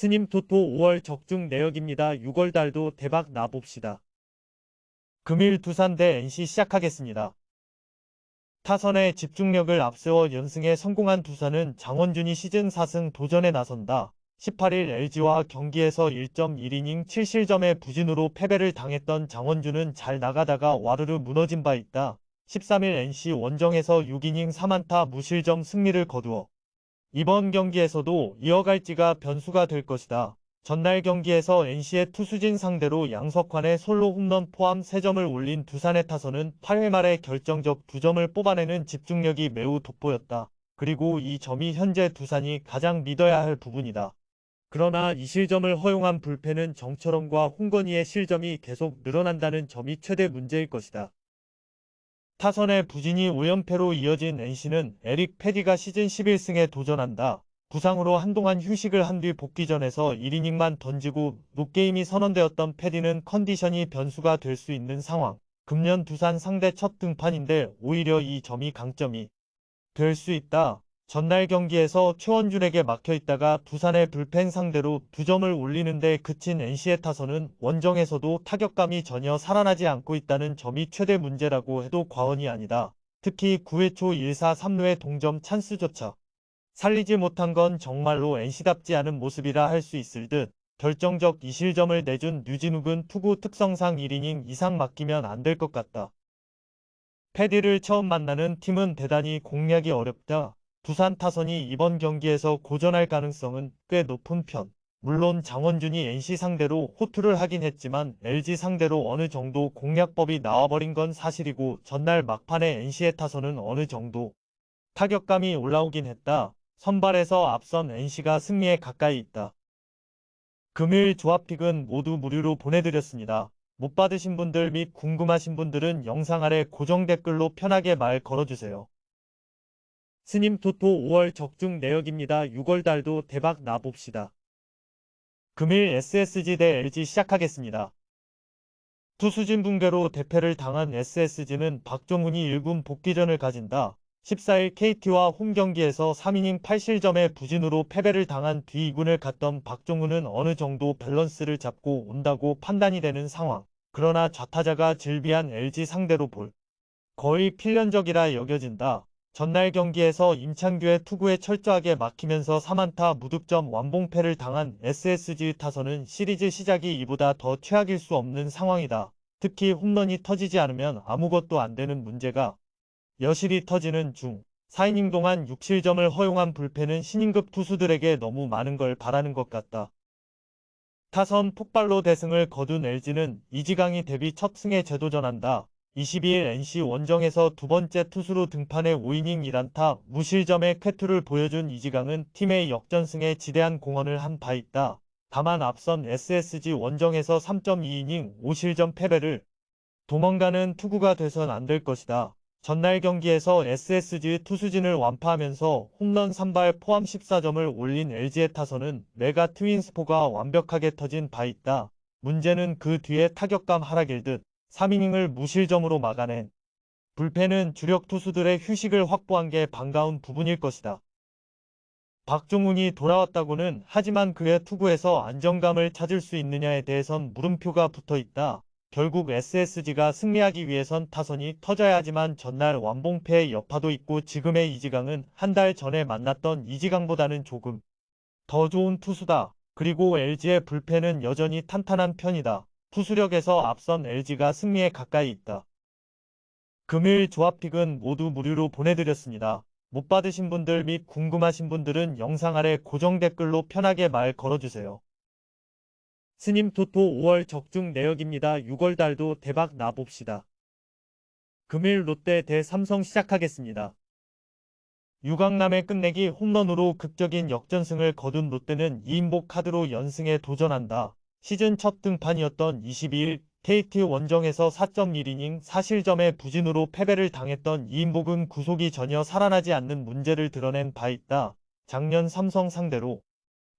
스님 토토 5월 적중 내역입니다. 6월 달도 대박 나봅시다. 금일 두산 대 NC 시작하겠습니다. 타선의 집중력을 앞세워 연승에 성공한 두산은 장원준이 시즌 4승 도전에 나선다. 18일 LG와 경기에서 1.1이닝 7실점의 부진으로 패배를 당했던 장원준은 잘 나가다가 와르르 무너진 바 있다. 13일 NC 원정에서 6이닝 3안타 무실점 승리를 거두어 이번 경기에서도 이어갈지가 변수가 될 것이다. 전날 경기에서 NC의 투수진 상대로 양석환의 솔로 홈런 포함 3점을 올린 두산의 타선은 8회 말에 결정적 2점을 뽑아내는 집중력이 매우 돋보였다. 그리고 이 점이 현재 두산이 가장 믿어야 할 부분이다. 그러나 이 실점을 허용한 불펜은 정철원과 홍건희의 실점이 계속 늘어난다는 점이 최대 문제일 것이다. 타선의 부진이 5연패로 이어진 NC는 에릭 패디가 시즌 11승에 도전한다. 부상으로 한동안 휴식을 한 뒤 복귀전에서 1이닝만 던지고 노게임이 선언되었던 패디는 컨디션이 변수가 될 수 있는 상황. 금년 두산 상대 첫 등판인데 오히려 이 점이 강점이 될 수 있다. 전날 경기에서 최원준에게 막혀 있다가 두산의 불펜 상대로 두 점을 올리는데 그친 NC의 타선은 원정에서도 타격감이 전혀 살아나지 않고 있다는 점이 최대 문제라고 해도 과언이 아니다. 특히 9회 초 1사 3루의 동점 찬스조차 살리지 못한 건 정말로 NC답지 않은 모습이라 할 수 있을 듯 결정적 2실점을 내준 류진욱은 투구 특성상 1이닝 이상 맡기면 안 될 것 같다. 패디를 처음 만나는 팀은 대단히 공략이 어렵다. 두산 타선이 이번 경기에서 고전할 가능성은 꽤 높은 편. 물론 장원준이 NC 상대로 호투를 하긴 했지만 LG 상대로 어느 정도 공략법이 나와버린 건 사실이고 전날 막판에 NC의 타선은 어느 정도 타격감이 올라오긴 했다. 선발에서 앞선 NC가 승리에 가까이 있다. 금일 조합픽은 모두 무료로 보내드렸습니다. 못 받으신 분들 및 궁금하신 분들은 영상 아래 고정 댓글로 편하게 말 걸어주세요. 스님 토토 5월 적중 내역입니다. 6월 달도 대박 나봅시다. 금일 SSG 대 LG 시작하겠습니다. 투수진 붕괴로 대패를 당한 SSG는 박종훈이 1군 복귀전을 가진다. 14일 KT와 홈 경기에서 3이닝 8실점의 부진으로 패배를 당한 뒤 2군을 갔던 박종훈은 어느 정도 밸런스를 잡고 온다고 판단이 되는 상황. 그러나 좌타자가 질비한 LG 상대로 볼 거의 필연적이라 여겨진다. 전날 경기에서 임창규의 투구에 철저하게 막히면서 3안타 무득점 완봉패를 당한 SSG 타선은 시리즈 시작이 이보다 더 최악일 수 없는 상황이다. 특히 홈런이 터지지 않으면 아무것도 안 되는 문제가 여실히 터지는 중 4이닝 동안 6실점을 허용한 불펜은 신인급 투수들에게 너무 많은 걸 바라는 것 같다. 타선 폭발로 대승을 거둔 LG는 이지강이 데뷔 첫 승에 재도전한다. 22일 NC 원정에서 두 번째 투수로 등판해 5이닝 1안타 무실점의 쾌투를 보여준 이지강은 팀의 역전승에 지대한 공헌을 한 바 있다. 다만 앞선 SSG 원정에서 3.2이닝 5실점 패배를 도망가는 투구가 돼선 안 될 것이다. 전날 경기에서 SSG 투수진을 완파하면서 홈런 3발 포함 14점을 올린 LG의 타선은 메가 트윈스포가 완벽하게 터진 바 있다. 문제는 그 뒤에 타격감 하락일 듯 3이닝을 무실점으로 막아낸 불펜은 주력 투수들의 휴식을 확보한 게 반가운 부분일 것이다. 박종훈이 돌아왔다고는 하지만 그의 투구에서 안정감을 찾을 수 있느냐에 대해선 물음표가 붙어 있다. 결국 SSG가 승리하기 위해선 타선이 터져야 하지만 전날 완봉패의 여파도 있고 지금의 이지강은 한 달 전에 만났던 이지강보다는 조금 더 좋은 투수다. 그리고 LG의 불펜은 여전히 탄탄한 편이다. 투수력에서 앞선 LG가 승리에 가까이 있다. 금일 조합픽은 모두 무료로 보내드렸습니다. 못 받으신 분들 및 궁금하신 분들은 영상 아래 고정 댓글로 편하게 말 걸어주세요. 스님 토토 5월 적중 내역입니다. 6월 달도 대박 나봅시다. 금일 롯데 대 삼성 시작하겠습니다. 유강남의 끝내기 홈런으로 극적인 역전승을 거둔 롯데는 2인복 카드로 연승에 도전한다. 시즌 첫 등판이었던 22일 KT 원정에서 4.1이닝 4실점의 부진으로 패배를 당했던 이인복은 구속이 전혀 살아나지 않는 문제를 드러낸 바 있다. 작년 삼성 상대로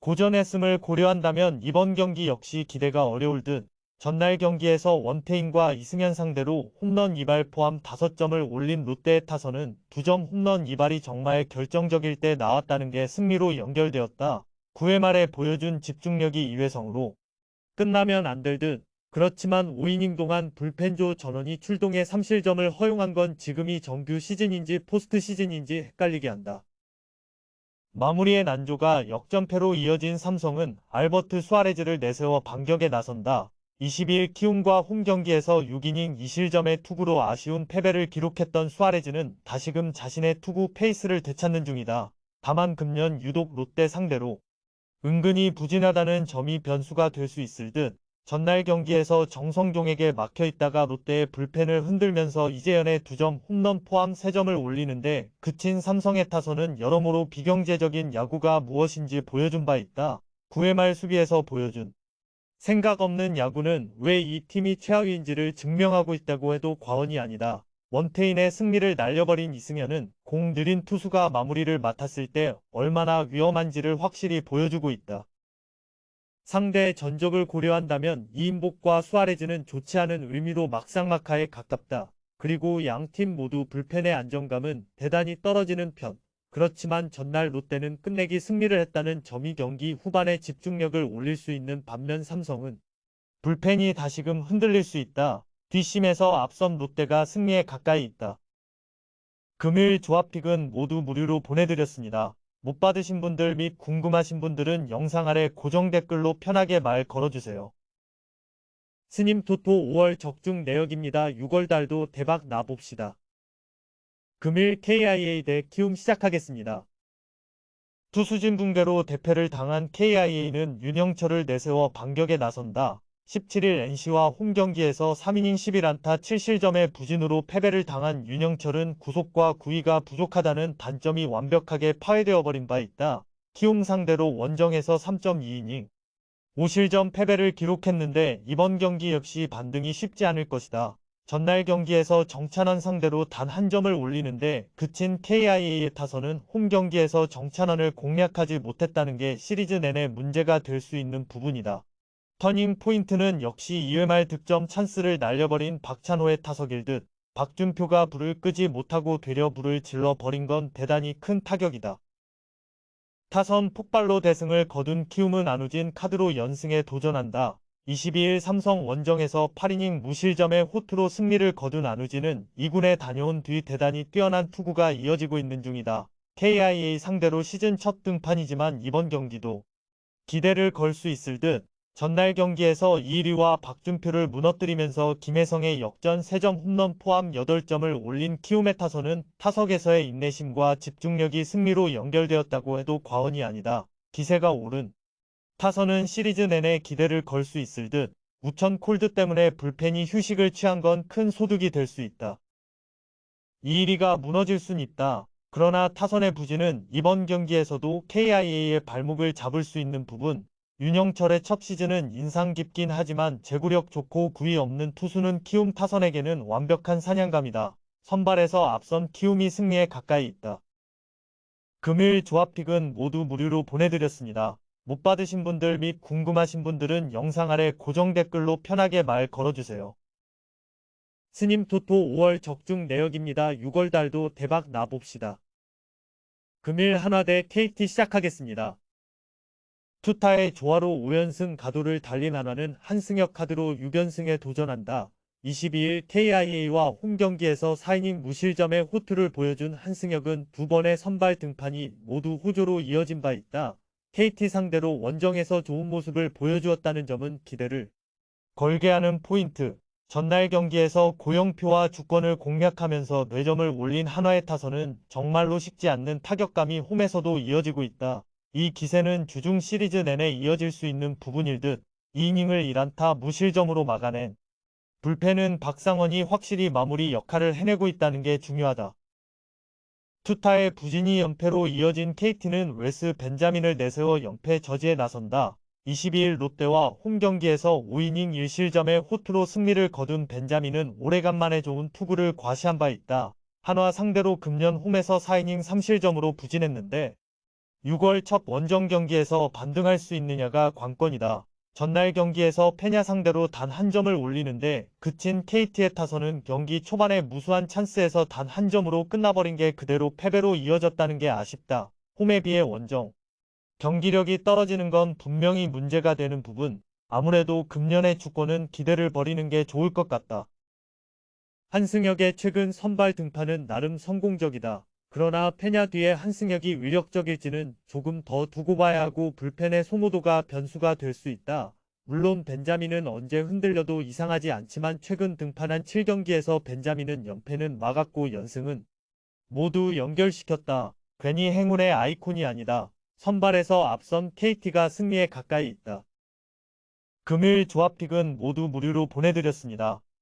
고전했음을 고려한다면 이번 경기 역시 기대가 어려울 듯 전날 경기에서 원태인과 이승현 상대로 홈런 2발 포함 5점을 올린 롯데의 타선은 2점 홈런 2발이 정말 결정적일 때 나왔다는 게 승리로 연결되었다. 9회 말에 보여준 집중력이 2회성으로 끝나면 안 될 듯. 그렇지만 5이닝 동안 불펜조 전원이 출동해 3실점을 허용한 건 지금이 정규 시즌인지 포스트 시즌인지 헷갈리게 한다. 마무리의 난조가 역전패로 이어진 삼성은 알버트 수아레즈를 내세워 반격에 나선다. 22일 키움과 홈 경기에서 6이닝 2실점의 투구로 아쉬운 패배를 기록했던 수아레즈는 다시금 자신의 투구 페이스를 되찾는 중이다. 다만 금년 유독 롯데 상대로 은근히 부진하다는 점이 변수가 될 수 있을 듯 전날 경기에서 정성종에게 막혀있다가 롯데의 불펜을 흔들면서 이재현의 2점 홈런 포함 3점을 올리는데 그친 삼성의 타선은 여러모로 비경제적인 야구가 무엇인지 보여준 바 있다. 9회 말 수비에서 보여준 생각 없는 야구는 왜 이 팀이 최하위인지를 증명하고 있다고 해도 과언이 아니다. 원태인의 승리를 날려버린 이승현은 공 느린 투수가 마무리를 맡았을 때 얼마나 위험한지를 확실히 보여주고 있다. 상대의 전적을 고려한다면 이인복과 수아레즈는 좋지 않은 의미로 막상막하에 가깝다. 그리고 양 팀 모두 불펜의 안정감은 대단히 떨어지는 편. 그렇지만 전날 롯데는 끝내기 승리를 했다는 점이 경기 후반에 집중력을 올릴 수 있는 반면 삼성은 불펜이 다시금 흔들릴 수 있다. 뒷심에서 앞선 롯데가 승리에 가까이 있다. 금일 조합픽은 모두 무료로 보내드렸습니다. 못 받으신 분들 및 궁금하신 분들은 영상 아래 고정 댓글로 편하게 말 걸어주세요. 스님 토토 5월 적중 내역입니다. 6월 달도 대박 나봅시다. 금일 KIA 대 키움 시작하겠습니다. 투수진 붕괴로 대패를 당한 KIA는 윤영철을 내세워 반격에 나선다. 17일 NC와 홈 경기에서 3이닝 11안타 7실점의 부진으로 패배를 당한 윤영철은 구속과 구위가 부족하다는 단점이 완벽하게 파괴되어 버린 바 있다. 키움 상대로 원정에서 3.2이닝 5실점 패배를 기록했는데 이번 경기 역시 반등이 쉽지 않을 것이다. 전날 경기에서 정찬원 상대로 단 한 점을 올리는데 그친 KIA의 타선은 홈 경기에서 정찬원을 공략하지 못했다는 게 시리즈 내내 문제가 될 수 있는 부분이다. 터닝 포인트는 역시 2회 말 득점 찬스를 날려버린 박찬호의 타석일 듯 박준표가 불을 끄지 못하고 되려 불을 질러버린 건 대단히 큰 타격이다. 타선 폭발로 대승을 거둔 키움은 안우진 카드로 연승에 도전한다. 22일 삼성 원정에서 8이닝 무실점의 호투로 승리를 거둔 안우진은 2군에 다녀온 뒤 대단히 뛰어난 투구가 이어지고 있는 중이다. KIA 상대로 시즌 첫 등판이지만 이번 경기도 기대를 걸 수 있을 듯 전날 경기에서 이리와 박준표를 무너뜨리면서 김혜성의 역전 3점 홈런 포함 8점을 올린 키움의 타선은 타석에서의 인내심과 집중력이 승리로 연결되었다고 해도 과언이 아니다. 기세가 오른 타선은 시리즈 내내 기대를 걸 수 있을 듯 우천 콜드 때문에 불펜이 휴식을 취한 건 큰 소득이 될 수 있다. 이일이가 무너질 순 있다. 그러나 타선의 부진은 이번 경기에서도 KIA의 발목을 잡을 수 있는 부분 윤영철의 첫 시즌은 인상 깊긴 하지만 제구력 좋고 구위 없는 투수는 키움 타선에게는 완벽한 사냥감이다. 선발에서 앞선 키움이 승리에 가까이 있다. 금일 조합픽은 모두 무료로 보내드렸습니다. 못 받으신 분들 및 궁금하신 분들은 영상 아래 고정 댓글로 편하게 말 걸어주세요. 스님 토토 5월 적중 내역입니다. 6월 달도 대박 나봅시다. 금일 한화대 KT 시작하겠습니다. 투타의 조화로 5연승 가도를 달린 한화는 한승혁 카드로 6연승에 도전한다. 22일 KIA와 홈 경기에서 4이닝 무실점의 호투를 보여준 한승혁은 두 번의 선발 등판이 모두 호조로 이어진 바 있다. KT 상대로 원정에서 좋은 모습을 보여주었다는 점은 기대를 걸게 하는 포인트. 전날 경기에서 고영표와 주권을 공략하면서 뇌점을 올린 한화의 타선은 정말로 식지 않는 타격감이 홈에서도 이어지고 있다. 이 기세는 주중 시리즈 내내 이어질 수 있는 부분일 듯 2이닝을 1안타 무실점으로 막아낸 불펜은 박상원이 확실히 마무리 역할을 해내고 있다는 게 중요하다. 투타의 부진이 연패로 이어진 KT는 웨스 벤자민을 내세워 연패 저지에 나선다. 22일 롯데와 홈 경기에서 5이닝 1실점의 호투로 승리를 거둔 벤자민은 오래간만에 좋은 투구를 과시한 바 있다. 한화 상대로 금년 홈에서 4이닝 3실점으로 부진했는데 6월 첫 원정 경기에서 반등할 수 있느냐가 관건이다. 전날 경기에서 페냐 상대로 단 한 점을 올리는데 그친 KT의 타선은 경기 초반에 무수한 찬스에서 단 한 점으로 끝나버린 게 그대로 패배로 이어졌다는 게 아쉽다. 홈에 비해 원정 경기력이 떨어지는 건 분명히 문제가 되는 부분. 아무래도 금년의 주권은 기대를 버리는 게 좋을 것 같다. 한승혁의 최근 선발 등판은 나름 성공적이다. 그러나 페냐 뒤에 한승혁이 위력적일지는 조금 더 두고 봐야 하고 불펜의 소모도가 변수가 될 수 있다. 물론 벤자민은 언제 흔들려도 이상하지 않지만 최근 등판한 7경기에서 벤자민은 연패는 막았고 연승은 모두 연결시켰다. 괜히 행운의 아이콘이 아니다. 선발에서 앞선 KT가 승리에 가까이 있다. 금일 조합픽은 모두 무료로 보내드렸습니다.